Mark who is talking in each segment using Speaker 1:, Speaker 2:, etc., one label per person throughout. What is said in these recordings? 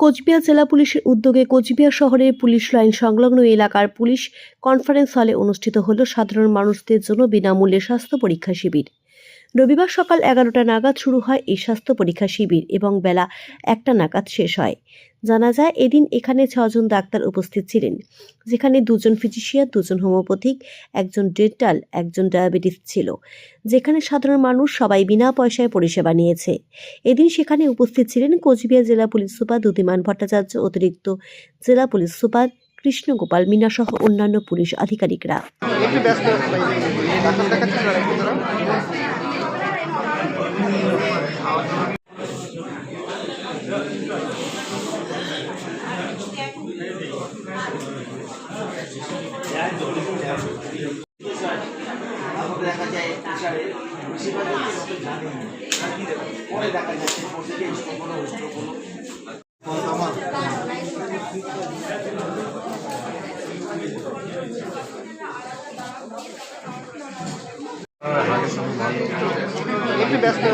Speaker 1: কোচবিহার জেলা পুলিশের উদ্যোগে কোচবিহার শহরের পুলিশ লাইন সংলগ্ন এলাকার পুলিশ কনফারেন্স হলে অনুষ্ঠিত হল সাধারণ মানুষদের জন্য বিনামূল্যে স্বাস্থ্য পরীক্ষা শিবির। রবিবার সকাল এগারোটা নাগাদ শুরু হয় এই স্বাস্থ্য পরীক্ষা শিবির এবং বেলা একটা নাগাদ শেষ হয়। জানা যায় এদিন এখানে ছজন ডাক্তার উপস্থিত ছিলেন, যেখানে দুজন ফিজিশিয়ান, দুজন হোমিওপ্যাথিক, একজন ডেন্টাল, একজন ডায়াবেটিস ছিল, যেখানে সাধারণ মানুষ সবাই বিনা পয়সায় পরিষেবা নিয়েছে। এদিন সেখানে উপস্থিত ছিলেন কোচবিহার জেলা পুলিশ সুপার দুতিমান ভট্টাচার্য, অতিরিক্ত জেলা পুলিশ সুপার কৃষ্ণগোপাল মিনা সহ অন্যান্য পুলিশ আধিকারিকরা
Speaker 2: একটু ব্যস্ত আছে ভাই ডাক্তার দেখাচ্ছেন না একটু দাঁড়াও।
Speaker 3: তারপর দেখা যায় প্রেশারে বেশিরভাগ পরে দেখা স্ট্রোক
Speaker 2: একটু ব্যস্ত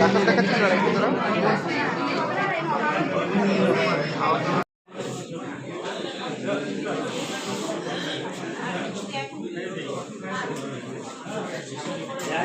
Speaker 2: ডাক্তার দেখাচ্ছেন